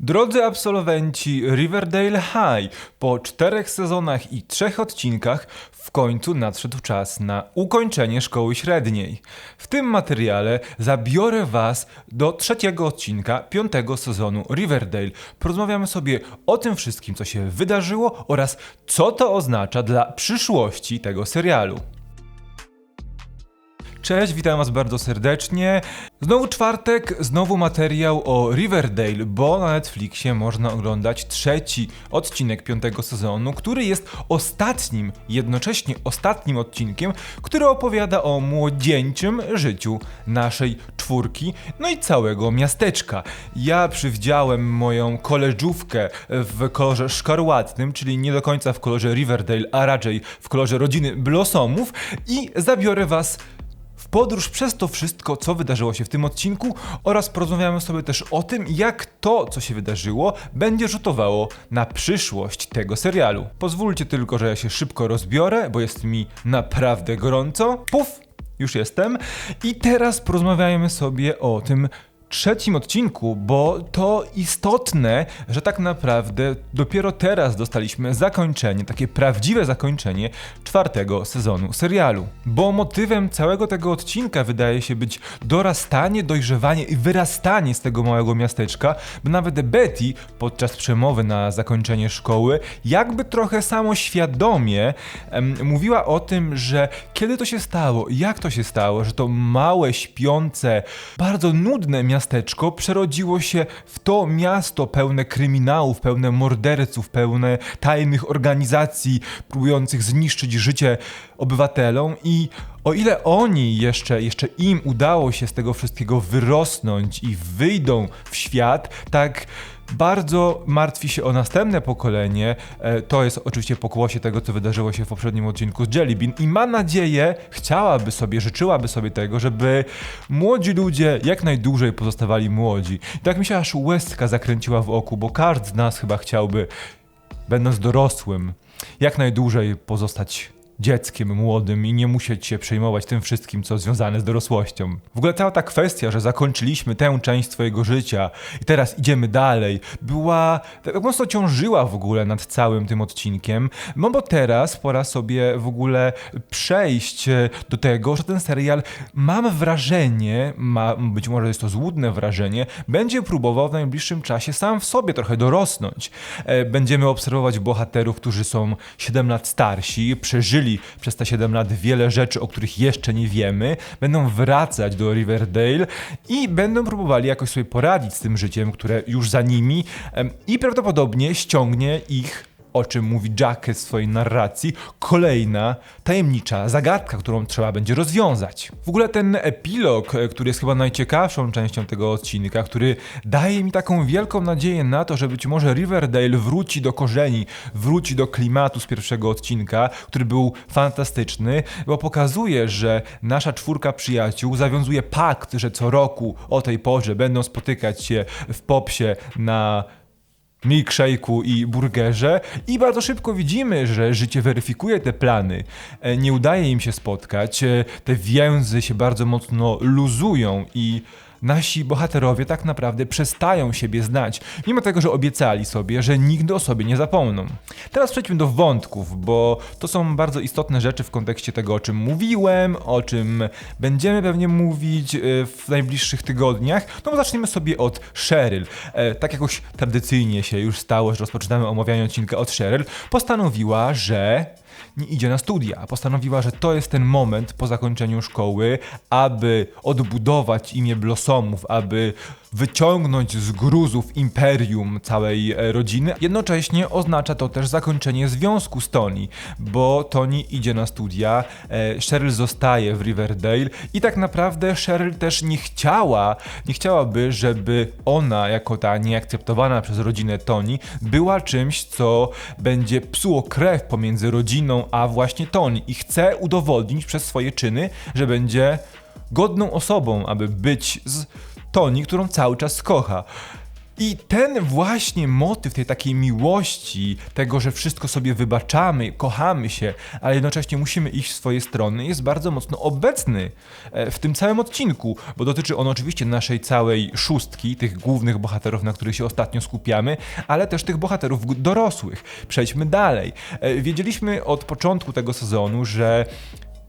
Drodzy absolwenci Riverdale High, po czterech sezonach i trzech odcinkach w końcu nadszedł czas na ukończenie szkoły średniej. W tym materiale zabiorę Was do trzeciego odcinka piątego sezonu Riverdale. Porozmawiamy sobie o tym wszystkim, co się wydarzyło oraz co to oznacza dla przyszłości tego serialu. Cześć, witam was bardzo serdecznie. Znowu czwartek, znowu materiał o Riverdale, bo na Netflixie można oglądać trzeci odcinek piątego sezonu, który jest ostatnim, jednocześnie ostatnim odcinkiem, który opowiada o młodzieńczym życiu naszej czwórki, no i całego miasteczka. Ja przywdziałem moją koleżówkę w kolorze szkarłatnym, czyli nie do końca w kolorze Riverdale, a raczej w kolorze rodziny Blossomów i zabiorę was podróż przez to wszystko, co wydarzyło się w tym odcinku oraz porozmawiamy sobie też o tym, jak to, co się wydarzyło, będzie rzutowało na przyszłość tego serialu. Pozwólcie tylko, że ja się szybko rozbiorę, bo jest mi naprawdę gorąco. Puf! Już jestem. I teraz porozmawiajmy sobie o tym, trzecim odcinku, bo to istotne, że tak naprawdę dopiero teraz dostaliśmy zakończenie, takie prawdziwe zakończenie czwartego sezonu serialu. Bo motywem całego tego odcinka wydaje się być dorastanie, dojrzewanie i wyrastanie z tego małego miasteczka, bo nawet Betty podczas przemowy na zakończenie szkoły jakby trochę samoświadomie em, mówiła o tym, że kiedy to się stało, jak to się stało, że to małe, śpiące, bardzo nudne miasteczko miasteczko przerodziło się w to miasto pełne kryminałów, pełne morderców, pełne tajnych organizacji próbujących zniszczyć życie obywatelom. I o ile oni jeszcze, jeszcze im udało się z tego wszystkiego wyrosnąć i wyjdą w świat, tak bardzo martwi się o następne pokolenie. E, to jest oczywiście pokłosie tego, co wydarzyło się w poprzednim odcinku z Jellybean i ma nadzieję, chciałaby sobie, życzyłaby sobie tego, żeby młodzi ludzie jak najdłużej pozostawali młodzi. I tak mi się aż łezka zakręciła w oku, bo każdy z nas chyba chciałby, będąc dorosłym, jak najdłużej pozostać dzieckiem młodym i nie musieć się przejmować tym wszystkim, co związane z dorosłością. W ogóle cała ta kwestia, że zakończyliśmy tę część swojego życia i teraz idziemy dalej, była tak mocno ciążyła w ogóle nad całym tym odcinkiem, no bo teraz pora sobie w ogóle przejść do tego, że ten serial, mam wrażenie, ma, być może jest to złudne wrażenie, będzie próbował w najbliższym czasie sam w sobie trochę dorosnąć. E, będziemy obserwować bohaterów, którzy są 7 lat starsi, przeżyli przez te 7 lat wiele rzeczy, o których jeszcze nie wiemy, będą wracać do Riverdale i będą próbowali jakoś sobie poradzić z tym życiem, które już za nimi i prawdopodobnie ściągnie ich o czym mówi Jack w swojej narracji, kolejna tajemnicza zagadka, którą trzeba będzie rozwiązać. W ogóle ten epilog, e, który jest chyba najciekawszą częścią tego odcinka, który daje mi taką wielką nadzieję na to, że być może Riverdale wróci do korzeni, wróci do klimatu z pierwszego odcinka, który był fantastyczny, bo pokazuje, że nasza czwórka przyjaciół zawiązuje pakt, że co roku o tej porze będą spotykać się w popsie na milkshake'u i burgerze i bardzo szybko widzimy, że życie weryfikuje te plany. E, nie udaje im się spotkać, e, te więzy się bardzo mocno luzują i nasi bohaterowie tak naprawdę przestają siebie znać, mimo tego, że obiecali sobie, że nigdy o sobie nie zapomną. Teraz przejdźmy do wątków, bo to są bardzo istotne rzeczy w kontekście tego, o czym mówiłem, o czym będziemy pewnie mówić e, w najbliższych tygodniach. No bo zaczniemy sobie od Cheryl. E, tak jakoś tradycyjnie się już stało, że rozpoczynamy omawianie odcinka od Cheryl. Postanowiła, że nie idzie na studia. Postanowiła, że to jest ten moment po zakończeniu szkoły, aby odbudować imię Blossomów, aby wyciągnąć z gruzów imperium całej e, rodziny. Jednocześnie oznacza to też zakończenie związku z Tony, bo Tony idzie na studia, e, Cheryl zostaje w Riverdale i tak naprawdę Cheryl też nie chciała, nie chciałaby, żeby ona jako ta nieakceptowana przez rodzinę Tony była czymś, co będzie psuło krew pomiędzy rodziną a właśnie Tony i chce udowodnić przez swoje czyny, że będzie godną osobą, aby być z Toni, którą cały czas kocha. I ten właśnie motyw tej takiej miłości, tego, że wszystko sobie wybaczamy, kochamy się, ale jednocześnie musimy iść w swoje strony, jest bardzo mocno obecny e, w tym całym odcinku, bo dotyczy on oczywiście naszej całej szóstki, tych głównych bohaterów, na których się ostatnio skupiamy, ale też tych bohaterów dorosłych. Przejdźmy dalej. E, wiedzieliśmy od początku tego sezonu, że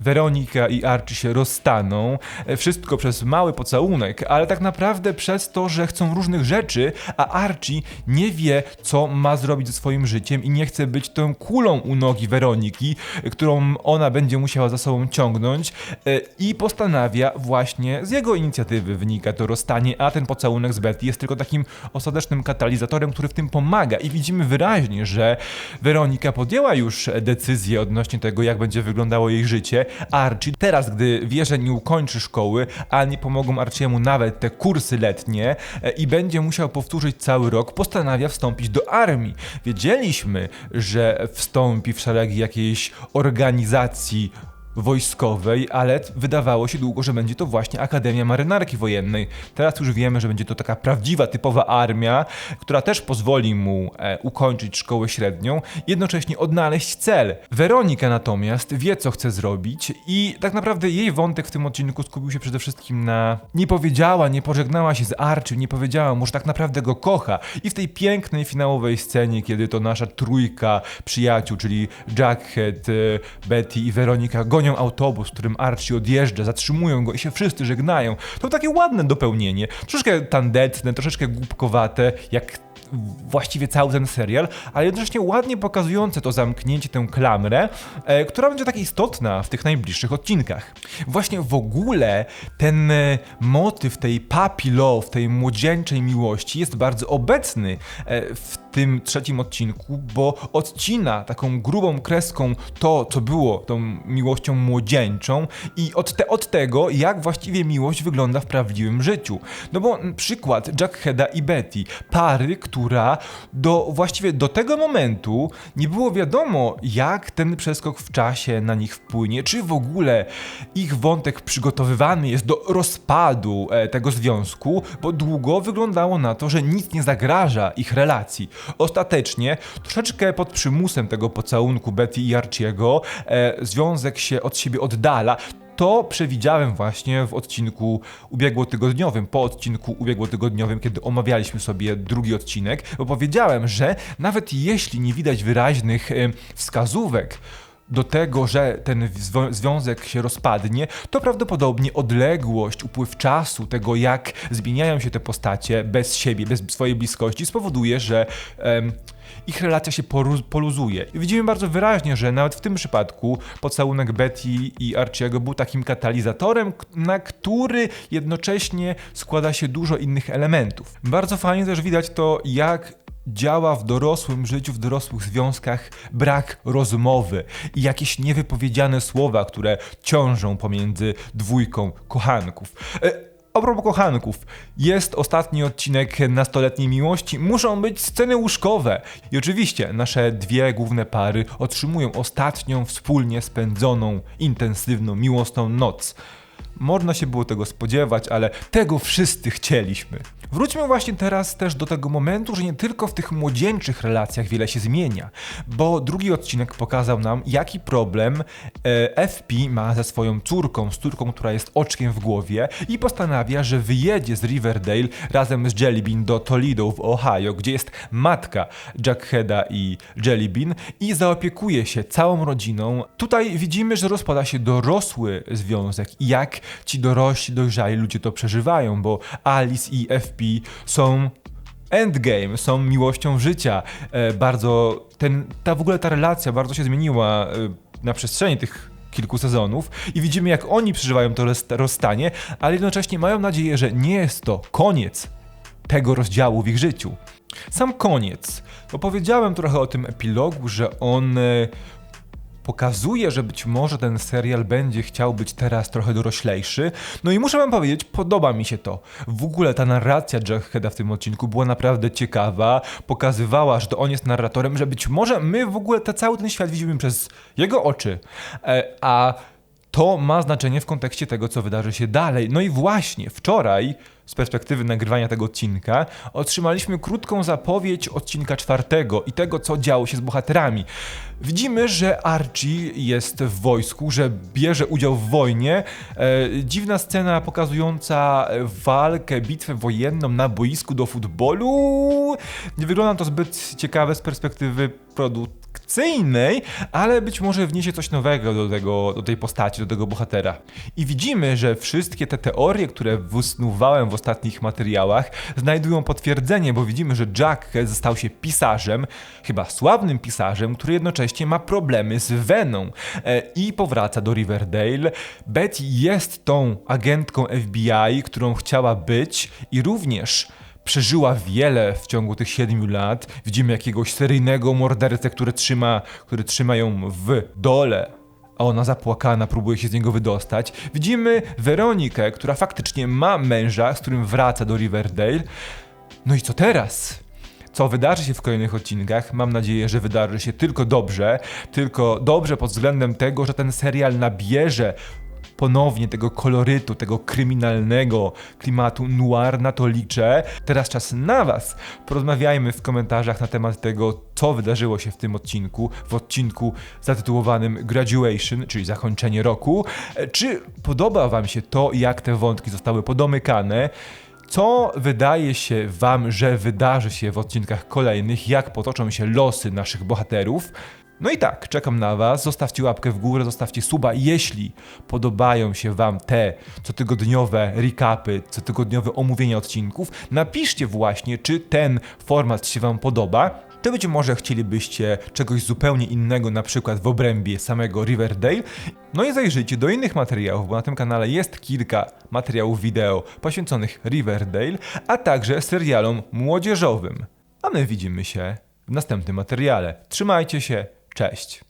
Weronika i Archie się rozstaną, e, wszystko przez mały pocałunek, ale tak naprawdę przez to, że chcą różnych rzeczy, a Archie nie wie, co ma zrobić ze swoim życiem i nie chce być tą kulą u nogi Weroniki, którą ona będzie musiała za sobą ciągnąć e, i postanawia właśnie, z jego inicjatywy wynika to rozstanie, a ten pocałunek z Betty jest tylko takim ostatecznym katalizatorem, który w tym pomaga. I widzimy wyraźnie, że Weronika podjęła już decyzję odnośnie tego, jak będzie wyglądało jej życie, Archie teraz, gdy wie, że nie ukończy szkoły, a nie pomogą Archiemu nawet te kursy letnie e, i będzie musiał powtórzyć cały rok, postanawia wstąpić do armii. Wiedzieliśmy, że wstąpi w szeregi jakiejś organizacji wojskowej, ale wydawało się długo, że będzie to właśnie Akademia Marynarki Wojennej. Teraz już wiemy, że będzie to taka prawdziwa, typowa armia, która też pozwoli mu e, ukończyć szkołę średnią, jednocześnie odnaleźć cel. Weronika natomiast wie, co chce zrobić i tak naprawdę jej wątek w tym odcinku skupił się przede wszystkim na nie powiedziała, nie pożegnała się z Archie, nie powiedziała mu, że tak naprawdę go kocha. I w tej pięknej finałowej scenie, kiedy to nasza trójka przyjaciół, czyli Jackhead, e, Betty i Weronika gonią gonią autobus, którym Archie odjeżdża, zatrzymują go i się wszyscy żegnają. To takie ładne dopełnienie. Troszeczkę tandetne, troszeczkę głupkowate, jak właściwie cały ten serial, ale jednocześnie ładnie pokazujące to zamknięcie, tę klamrę, e, która będzie tak istotna w tych najbliższych odcinkach. Właśnie w ogóle ten e, motyw tej puppy love, tej młodzieńczej miłości jest bardzo obecny e, w tym trzecim odcinku, bo odcina taką grubą kreską to, co było tą miłością młodzieńczą i od, te, od tego, jak właściwie miłość wygląda w prawdziwym życiu. No bo przykład Jackheada i Betty, pary, która do właściwie do tego momentu nie było wiadomo, jak ten przeskok w czasie na nich wpłynie, czy w ogóle ich wątek przygotowywany jest do rozpadu e, tego związku, bo długo wyglądało na to, że nic nie zagraża ich relacji. Ostatecznie, troszeczkę pod przymusem tego pocałunku Betty i Archiego, e, związek się od siebie oddala. To przewidziałem właśnie w odcinku ubiegłotygodniowym, po odcinku ubiegłotygodniowym, kiedy omawialiśmy sobie drugi odcinek, bo powiedziałem, że nawet jeśli nie widać wyraźnych wskazówek, do tego, że ten związek się rozpadnie, to prawdopodobnie odległość, upływ czasu, tego jak zmieniają się te postacie bez siebie, bez swojej bliskości, spowoduje, że um, ich relacja się poluzuje. I widzimy bardzo wyraźnie, że nawet w tym przypadku pocałunek Betty i Archiego był takim katalizatorem, na który jednocześnie składa się dużo innych elementów. Bardzo fajnie też widać to, jak działa w dorosłym życiu, w dorosłych związkach brak rozmowy i jakieś niewypowiedziane słowa, które ciążą pomiędzy dwójką kochanków. E, a propos kochanków, jest ostatni odcinek nastoletniej miłości, muszą być sceny łóżkowe. I oczywiście nasze dwie główne pary otrzymują ostatnią wspólnie spędzoną, intensywną, miłosną noc. Można się było tego spodziewać, ale tego wszyscy chcieliśmy. Wróćmy właśnie teraz też do tego momentu, że nie tylko w tych młodzieńczych relacjach wiele się zmienia, bo drugi odcinek pokazał nam, jaki problem e, FP ma ze swoją córką, z córką, która jest oczkiem w głowie i postanawia, że wyjedzie z Riverdale razem z Jellybean do Toledo w Ohio, gdzie jest matka Jackheada i Jellybean i zaopiekuje się całą rodziną. Tutaj widzimy, że rozpada się dorosły związek i jak ci dorośli, dojrzali ludzie to przeżywają, bo Alice i FP są endgame, są miłością życia. E, bardzo ten, ta w ogóle ta relacja bardzo się zmieniła e, na przestrzeni tych kilku sezonów i widzimy jak oni przeżywają to rozstanie, ale jednocześnie mają nadzieję, że nie jest to koniec tego rozdziału w ich życiu. Sam koniec. Opowiedziałem trochę o tym epilogu, że on e, pokazuje, że być może ten serial będzie chciał być teraz trochę doroślejszy. No i muszę wam powiedzieć, podoba mi się to. W ogóle ta narracja Jackheada w tym odcinku była naprawdę ciekawa, pokazywała, że to on jest narratorem, że być może my w ogóle te, cały ten świat widzimy przez jego oczy, e, a to ma znaczenie w kontekście tego, co wydarzy się dalej. No i właśnie wczoraj z perspektywy nagrywania tego odcinka, otrzymaliśmy krótką zapowiedź odcinka czwartego i tego, co działo się z bohaterami. Widzimy, że Archie jest w wojsku, że bierze udział w wojnie. E, dziwna scena pokazująca walkę, bitwę wojenną na boisku do futbolu. Nie wygląda to zbyt ciekawe z perspektywy produkcyjnej, ale być może wniesie coś nowego do, tego, do tej postaci, do tego bohatera. I widzimy, że wszystkie te teorie, które wysnuwałem w ostatnich materiałach, znajdują potwierdzenie, bo widzimy, że Jack stał się pisarzem, chyba sławnym pisarzem, który jednocześnie ma problemy z Veną e, i powraca do Riverdale. Betty jest tą agentką FBI, którą chciała być i również przeżyła wiele w ciągu tych siedmiu lat. Widzimy jakiegoś seryjnego mordercę, który trzyma, który trzyma ją w dole. A ona zapłakana próbuje się z niego wydostać. Widzimy Weronikę, która faktycznie ma męża, z którym wraca do Riverdale. No i co teraz? Co wydarzy się w kolejnych odcinkach? Mam nadzieję, że wydarzy się tylko dobrze. Tylko dobrze pod względem tego, że ten serial nabierze ponownie tego kolorytu, tego kryminalnego klimatu noir, na to liczę. Teraz czas na Was. Porozmawiajmy w komentarzach na temat tego, co wydarzyło się w tym odcinku, w odcinku zatytułowanym Graduation, czyli zakończenie roku. E, Czy podoba Wam się to, jak te wątki zostały podomykane? Co wydaje się Wam, że wydarzy się w odcinkach kolejnych? Jak potoczą się losy naszych bohaterów? No i tak, czekam na Was. Zostawcie łapkę w górę, zostawcie suba, jeśli podobają się Wam te cotygodniowe recapy, cotygodniowe omówienia odcinków. Napiszcie właśnie, czy ten format się Wam podoba. To być może chcielibyście czegoś zupełnie innego, na przykład w obrębie samego Riverdale. No i zajrzyjcie do innych materiałów, bo na tym kanale jest kilka materiałów wideo poświęconych Riverdale, a także serialom młodzieżowym. A my widzimy się w następnym materiale. Trzymajcie się, cześć!